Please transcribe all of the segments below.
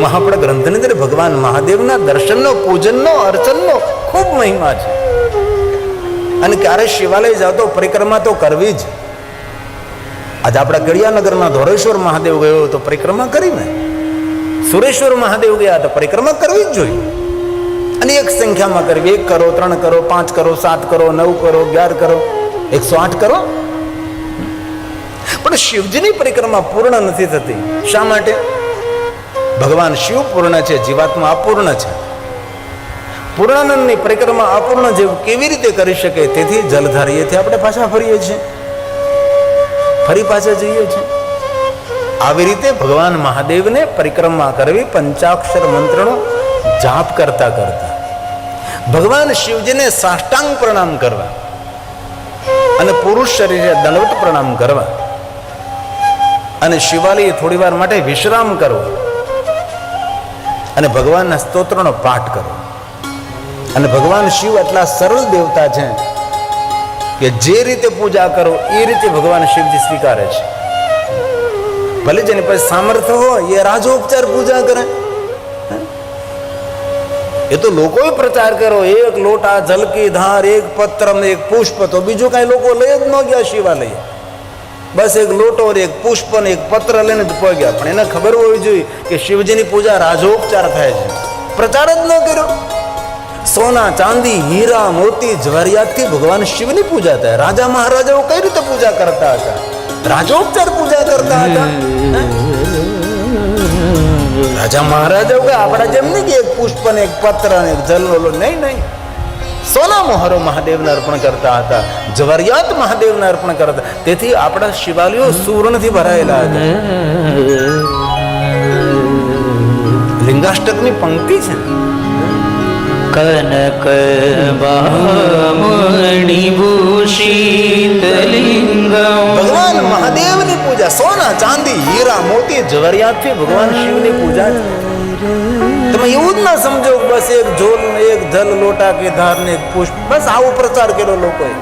મહાપડ ગ્રંથની અંદર ભગવાન મહાદેવના દર્શનનો, પૂજનનો, અર્ચનનો ખૂબ મહિમા છે. અને ક્યારે શિવાલય જાઓ તો પરિક્રમા તો કરવી જ. આજે આપણા ગળિયાનગરમાં ધોરેશ્વર મહાદેવ ગયો તો પરિક્રમા કરી ને. સુરેશ્વર મહાદેવ ગયા તો પરિક્રમા કરવી જ જોઈએ. અને એક સંખ્યામાં કરવી, એક કરો, ત્રણ કરો, પાંચ કરો, સાત કરો, નવ કરો, અગિયાર કરો, એકસો આઠ કરો. પણ શિવજીની પરિક્રમા પૂર્ણ નથી થતી. શા માટે? ભગવાન શિવ પૂર્ણ છે, જીવાત્મા અપૂર્ણ છે. પૂર્ણાનંદની પરિક્રમા અપૂર્ણ જીવ કેવી રીતે કરી શકે? તેથી જલધારીએથી આપણે પાછા ફરીએ છીએ. ફરી પાછા જઈએ છીએ. આવી રીતે ભગવાન મહાદેવને પરિક્રમા કરવી પંચાક્ષર મંત્રનો જાપ કરતા કરતા. ભગવાન શિવજીને સાષ્ટાંગ પ્રણામ કરવા અને પુરુષ શરીરે દંડવત પ્રણામ કરવા અને શિવાલય થોડી વાર માટે વિશ્રામ કરવો. અને ભગવાનના સ્તોત્રનો પાઠ કરો. અને ભગવાન શિવ એટલા સરળ દેવતા છે કે જે રીતે પૂજા કરો, એ રીતે ભગવાન શિવજી સ્વીકારે છે. ભલે જેની પાસે સામર્થ્ય હોય, એ રાજોપચાર પૂજા કરે. એ તો લોકોએ પ્રચાર કર્યો, એક લોટા, જલકી, ધાર, એક પત્ર એક પુષ્પ, તો બીજું કાંઈ લોકો લઈ જ ન ગયા શિવાલય. બસ એક લોટો ને એક પુષ્પ ને એક પત્ર લઈને જ પગ્યા. પણ એને ખબર હોવી જોઈએ કે શિવજીની પૂજા રાજોપચાર થાય છે. પ્રચાર જ ન કર્યો. સોના, ચાંદી, હીરા, મોતી, જવારિયાતથી ભગવાન શિવની પૂજા થાય. રાજા મહારાજાઓ કઈ રીતે પૂજા કરતા હતા? રાજોપચાર પૂજા કરતા હતા? રાજા મહારાજાઓ કે આપણા જેમ નહીં કે એક પુષ્પ ને એક પત્ર ને એક જલનો નહીં નહીં. સોના મોહરો મહાદેવને અર્પણ કરતા હતા જવરિયાત મહાદેવને અર્પણ કરતા. તેથી આપણા શિવાલયો સુવર્ણથી ભરાયેલા હતા. લિંગાષ્ટકની પંક્તિ છે. કનક ભગવાન મહાદેવની પૂજા સોના ચાંદી હીરા મોતી જવરિયાતથી ભગવાન શિવની પૂજા છે તમે એવું જ ના સમજો બસ એક ઝોલ એક જલ લોટા કે ધાર ને એક પુષ્પ. બસ આવો પ્રચાર કર્યો લોકોએ.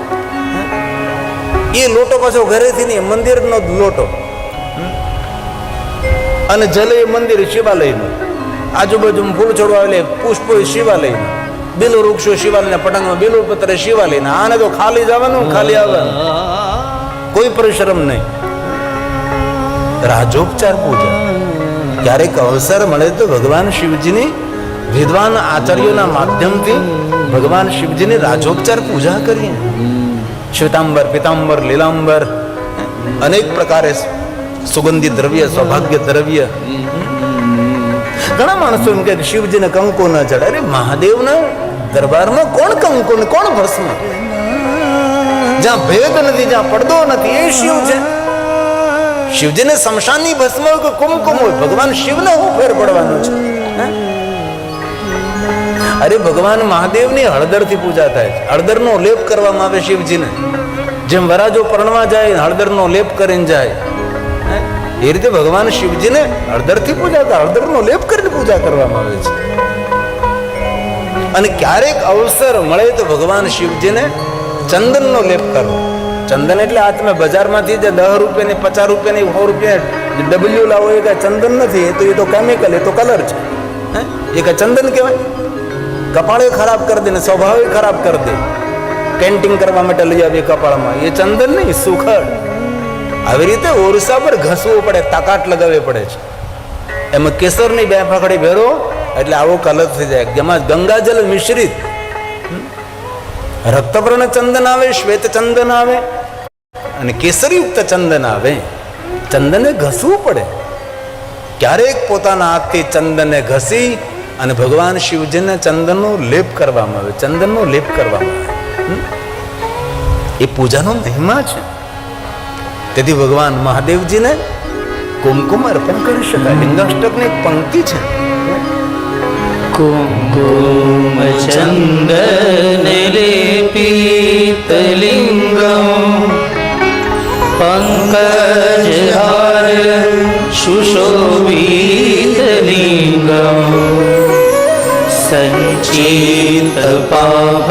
એ લોટો પાછો ઘરેથી નહીં, મંદિરનો લોટો. અને જલ મંદિર શિવાલયનું. આજુબાજુમાં ફૂલ છોડવા એટલે પુષ્પો શિવાલયનું. બિલો વૃક્ષો શિવાલયના પટંગમાં બિલો પત્ર શિવાલયના. આને તો ખાલી જવાનું, ખાલી આવવાનું. કોઈ પરિશ્રમ નહીં. રાજોપચાર પૂજા. ક્યારેક અવસર મળે તો ભગવાન શિવજીની વિદ્વાન આચાર્યોના માધ્યમથી ભગવાન શિવજીની રાજોપચાર પૂજા કરીએ. શ્વેતાંબર, પિતાંબર, લીલાંબર અનેક પ્રકારે સુગંધી દ્રવ્ય, સૌભાગ્ય દ્રવ્ય. ઘણા માણસો એમ કે શિવજીને કંકો ન ચડે અરે મહાદેવના દરબારમાં કોણ કંકો ને કોણ ભસ્મ? જ્યાં ભેદ નથી, જ્યાં પડદો નથી, એ શિવ છે. શિવજીને શમશાનની ભસ્મ કુમકુમ હોય? ભગવાન શિવને હું ફેર પડવાનો છે? અરે ભગવાન મહાદેવની હળદરથી પૂજા થાય છે. હળદરનો લેપ કરવામાં આવે શિવજીને. જેમ વરાજો પરણવા જાય, હળદરનો લેપ કરીને જાય? એ રીતે ભગવાન શિવજીને હળદરથી પૂજા થાય. હળદરનો લેપ કરીને પૂજા કરવામાં આવે છે. અને ક્યારેક અવસર મળે તો ભગવાન શિવજીને ચંદનનો લેપ કરવો. ચંદન એટલે આ તમે બજારમાંથી જે દસ રૂપિયાની પચાસ રૂપિયાની સો રૂપિયા ડબલ્યુ લાવો, એ કાંઈ ચંદન નથી, એ તો એ તો કેમિકલ એ તો કલર છે. હે? એ કાંઈ ચંદન કહેવાય? કપાળે ખરાબ કરી દે ને સ્વભાવે ખરાબ કરી દે. પેન્ટિંગ કરવા માટે લઈ આવીએ કપાળમાં. એ ચંદન નહીં સુખડ આવી રીતે ઓરસા પર ઘસવું પડે, તાકાત લગાવવી પડે છે. એમાં કેસરની બે ફાકડી ભેરો, એટલે આવો કલર થઈ જાય. જેમાં ગંગાજલ મિશ્રિત. રક્તવર્ણ ચંદન આવે, શ્વેત ચંદન આવે અને કેસરીયુક્ત ચંદન આવે. ચંદને ઘસવું પડે. ક્યારેક પોતાના હાથથી ચંદનને ઘસી અને ભગવાન શિવજીને ચંદનનો લેપ કરવામાં આવે. ચંદનનો લેપ કરવામાં આવે? એ પૂજાનો મહિમા છે. તેથી ભગવાન મહાદેવજીને કુમકુમ અર્પણ કરી શકાય. લિંગાષ્ટકની પંક્તિ છે. કુમકુમ ચંદન પંકજહાર સુશોભિત લિંગમ સંચિત પાપ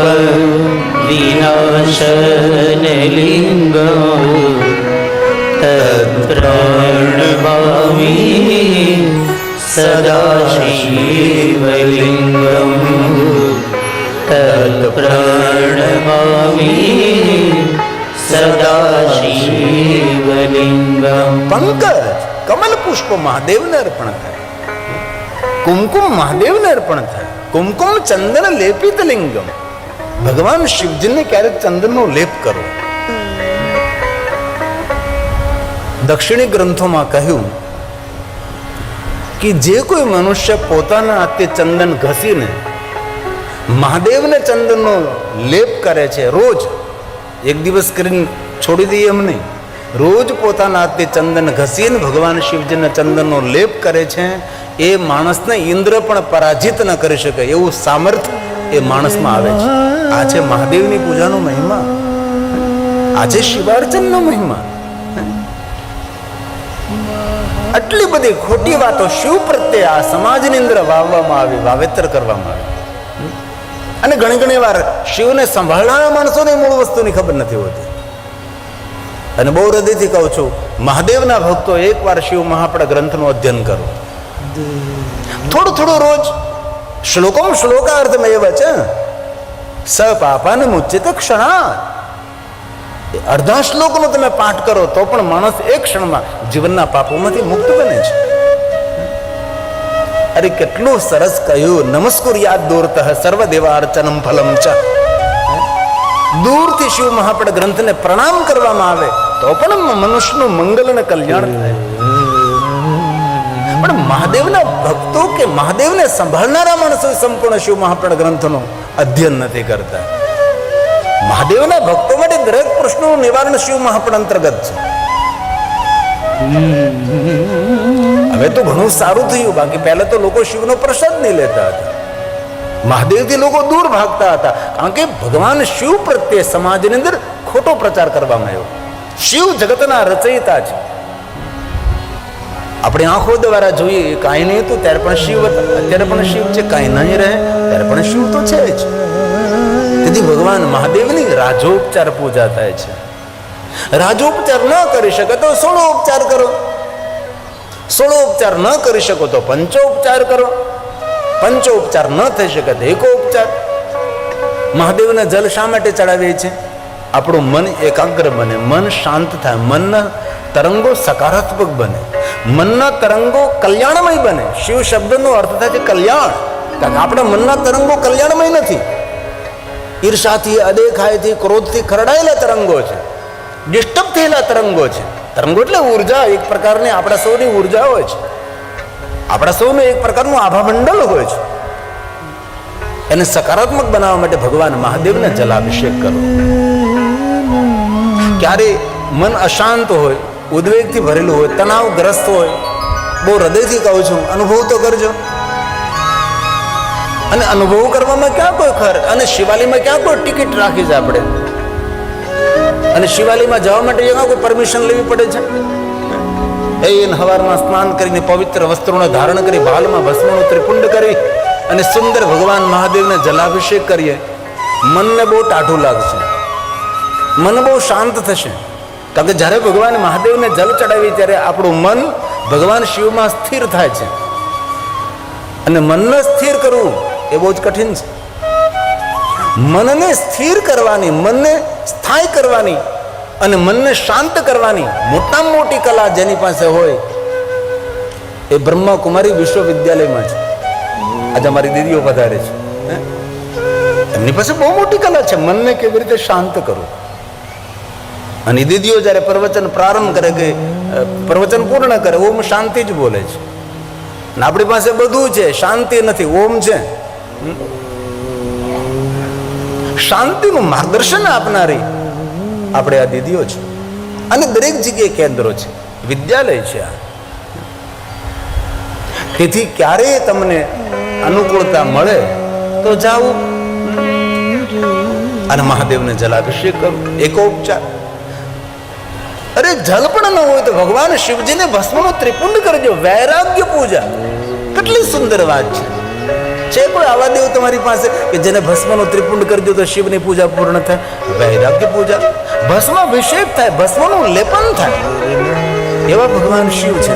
વિનાશન લિંગ તત્પ્રણવામી સદાશિવલિંગમ તત્પ્રણવામી અર્પણ થાય. કુમકુમ ચંદન લેપિત લિંગમ. ભગવાન શિવજીને ક્યારેક ચંદન નો લેપ કરો? દક્ષિણી ગ્રંથોમાં કહ્યું કે જે કોઈ મનુષ્ય પોતાના હાથે ચંદન ઘસીને મહાદેવને ચંદનનો લેપ કરે છે રોજ એક દિવસ કરીને છોડી દઈએ એમ રોજ પોતાના હાથે ચંદન ઘસીને ભગવાન શિવજીના ચંદનનો લેપ કરે છે. એ માણસને ઇન્દ્ર પણ પરાજિત ન કરી શકે એવું સામર્થ્ય એ માણસમાં આવે છે. આ છે મહાદેવની પૂજાનો મહિમા. આ છે શિવાર્ચનનો મહિમા. આટલી બધી ખોટી વાતો શિવ પ્રત્યે આ સમાજની અંદર વાવવામાં આવી, વાવેતર કરવામાં આવી. અને ઘણી ઘણી વાર શિવને સંભાળનારા માણસોને મૂળ વસ્તુની ખબર નથી હોતી. અને બહુ હૃદયથી કહું છું, મહાદેવના ભક્તો એકવાર શિવ મહાપડા ગ્રંથનું અધ્યયન કરો. થોડું થોડું રોજ શ્લોકો શ્લોકમ શ્લોકાર્થમેવ છે સ પાપાને મુચ્યત ક્ષણા અડધા શ્લોકનો તમે પાઠ કરો તો પણ માણસ એક ક્ષણમાં જીવનના પાપોમાંથી મુક્ત બને છે. અરે કેટલું સરસ કહ્યું. નમસ્કુર્યાદ દૂરતઃ સર્વદેવાર્ચનમ ફલમ ચ. દૂરથી શિવ મહાપડ ગ્રંથને પ્રણામ કરવામાં આવે, તો પણ મનુષ્યનું મંગલ અને કલ્યાણ થાય. પણ મહાદેવના ભક્તો કે મહાદેવને સંભાળનારા માણસો સંપૂર્ણ શિવ મહાપડ ગ્રંથનું અધ્યયન નથી કરતા. મહાદેવના ભક્તો માટે દરેક પ્રશ્નોનું નિવારણ શિવ મહાપડ અંતર્ગત છે. હવે તો ઘણું સારું થયું. બાકી પહેલા તો લોકો શિવનો પ્રસાદ નહીં લેતા હતા. મહાદેવથી લોકો દૂર ભાગતા હતા. કારણ કે ભગવાન શિવ પ્રત્યે સમાજની અંદર ખોટો પ્રચાર કરવામાં આવ્યો. શિવ જગતના રચયિતા છે. આપણે આંખો દ્વારા જોઈએ, કાંઈ નહીં હતું, ત્યારે પણ શિવ અત્યારે પણ શિવ છે, કાંઈ નહીં રહે, ત્યારે પણ શિવ તો છે જ. તેથી ભગવાન મહાદેવની રાજોપચાર પૂજા થાય છે. રાજોપચાર ન કરી શકે તો સોળો ઉપચાર કરો. સોળો ઉપચાર ન કરી શકો તો પંચોપચાર કરો. પંચોપચાર ન થઈ શકે તો એકો ઉપચાર મહાદેવને જલ શા માટે ચડાવીએ છીએ? આપણું મન એકાગ્ર બને, મન શાંત થાય, મનના તરંગો સકારાત્મક બને, મનના તરંગો કલ્યાણમય બને. શિવ શબ્દનો અર્થ થાય છે કલ્યાણ. કારણ આપણા મનના તરંગો કલ્યાણમય નથી. ઈર્ષાથી, અદેખાયથી, ક્રોધથી ખરડાયેલા તરંગો છે. ડિસ્ટર્બ થયેલા તરંગો છે. તરંગો એટલે ઊર્જા, એક પ્રકારની આપણા સૌની ઊર્જા હોય છે. આપણા સૌનું એક પ્રકારનું આભામંડળ હોય છે. એને સકારાત્મક બનાવવા માટે ભગવાન મહાદેવને જલાભિષેક કરો. ક્યારે મન અશાંત હોય, ઉદ્વેગથી ભરેલું હોય, તણાવગ્રસ્ત હોય, બહુ હૃદયથી કહું છું, અનુભવ તો કરજો. અને અનુભવ કરવામાં ક્યાં કોઈ ખર અને શિવાલીમાં ક્યાં કોઈ ટિકિટ રાખી છે આપણે? અને શિવાલયમાં જવા માટે એમાં કોઈ પરમિશન લેવી પડે છે? એ હવારમાં સ્નાન કરીને પવિત્ર વસ્ત્રોને ધારણ કરી ભાલમાં ભસ્મનું ત્રિપુંડ કરી અને સુંદર ભગવાન મહાદેવને જલાભિષેક કરીએ. મનને બહુ ટાઢું લાગશે. મન બહુ શાંત થશે. કારણ કે જ્યારે ભગવાન મહાદેવને જલ ચડાવી ત્યારે આપણું મન ભગવાન શિવમાં સ્થિર થાય છે. અને મનને સ્થિર કરવું એ બહુ જ કઠિન છે. મનને સ્થિર કરવાની, મનને સ્થાય કરવાની અને મનને શાંત કરવાની મોટામાં મોટી કલા જેની પાસે હોય એ બ્રહ્માકુમારી વિશ્વવિદ્યાલયમાં છે. આજે અમારી દીદીઓ વધારે છે? એમની પાસે બહુ મોટી કલા છે. મનને કેવી રીતે શાંત કરવું અને દીદીઓ જ્યારે પ્રવચન પ્રારંભ કરે કે પ્રવચન પૂર્ણ કરે, ઓમ શાંતિ જ બોલે છે. અને આપણી પાસે બધું છે. શાંતિ નથી, ઓમ છે. શાંતિનું માર્ગદર્શન આપનારી આપણે આ દીદીઓ છે. અને દરેક જગ્યાએ કેન્દ્રો છે. વિદ્યાલય છે આ. તેથી ક્યારેય તમને અનુકૂળતા મળે તો જાવું અને મહાદેવને જલાભિષેક કરો. એકોપચાર અરે જલ પણ ન હોય તો ભગવાન શિવજીને ભસ્મનો ત્રિપુંડ કરજો. વૈરાગ્ય પૂજા. કેટલી સુંદર વાત છે. છે કોઈ આવા દેવ તમારી પાસે કે જેને ભસ્મનો ત્રિપુંડ કરજો તો શિવની પૂજા પૂર્ણ થાય વૈરાગ્ય પૂજા ભસ્મ અભિષેક થાય ભસ્મનું લેપન થાય. એવા ભગવાન શિવ છે.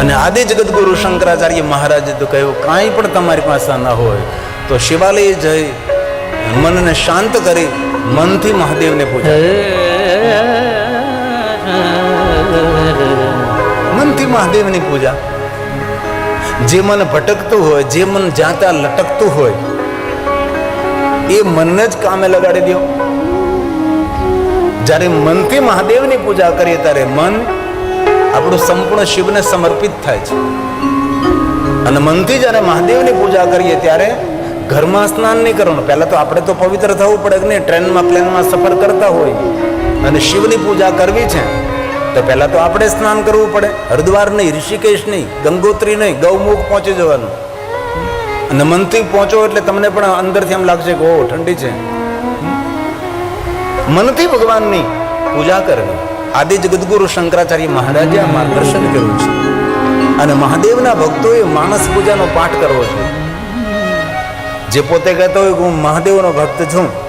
અને આદિ જગતગુરુ શંકરાચાર્ય મહારાજે તો કહ્યું કાંઈ પણ તમારી પાસે ન હોય તો શિવાલય જઈ મનને શાંત કરી મનથી મહાદેવને પૂજા. મનથી મહાદેવની પૂજા. જે મન ભટકતું હોય, જે મન જાતા લટકતું હોય, એ મનને જ કામે લગાડી દો. જ્યારે મનથી મહાદેવની પૂજા કરીએ ત્યારે મન આપણું સંપૂર્ણ શિવને સમર્પિત થાય છે. અને મનથી જ્યારે મહાદેવની પૂજા કરીએ ત્યારે ઘરમાં સ્નાન નહીં કરવાનું. પહેલાં તો આપણે તો પવિત્ર થવું પડે નહીં. ટ્રેનમાં, પ્લેનમાં સફર કરતા હોય અને શિવની પૂજા કરવી છે. તો પહેલાં તો આપણે સ્નાન કરવું પડે. હરિદ્વાર નહીં, ઋષિકેશ નહીં, ગંગોત્રી નહીં, ગૌમુખ પહોંચી જવાનું. અને મનથી પહોંચો એટલે તમને પણ અંદરથી એમ લાગશે કે ઓ ઠંડી છે. મનથી ભગવાનની પૂજા કરવી. આદિ જગદગુરુ શંકરાચાર્ય મહારાજે આ માર્ગદર્શન કર્યું છે. અને મહાદેવના ભક્તોએ માણસ પૂજાનો પાઠ કરવો જોઈએ જે પોતે કહેતો હોય કે હું મહાદેવનો ભક્ત છું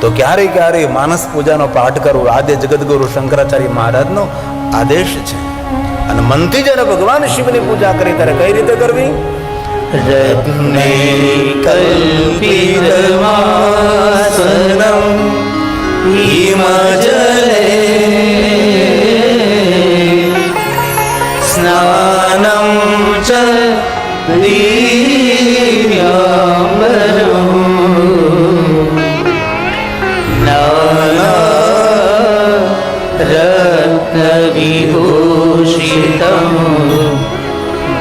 તો ક્યારે ક્યારે માનસ પૂજાનો પાઠ કરવો આદે જગદગુરુ શંકરાચાર્ય મહારાજનો આદેશ છે. અને મનથી જ્યારે ભગવાન શિવની પૂજા કરી ત્યારે કઈ રીતે કરવી? રત્ને કલ્પિતમાસનમ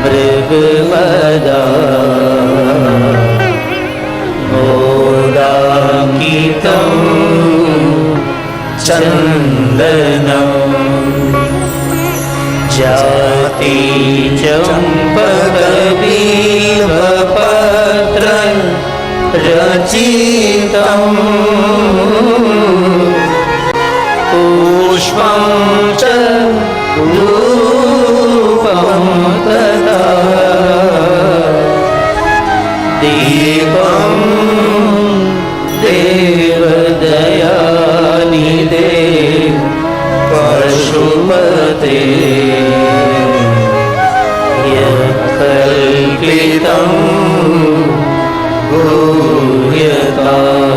मृगमदा मोदाङ्कितं चन्दनम् जाति चम्पकबिल्वपत्र रचितम् पुष्पं च धूपं दीपं देवदयानिदे पशुपते। यत्कल्पितं भूयता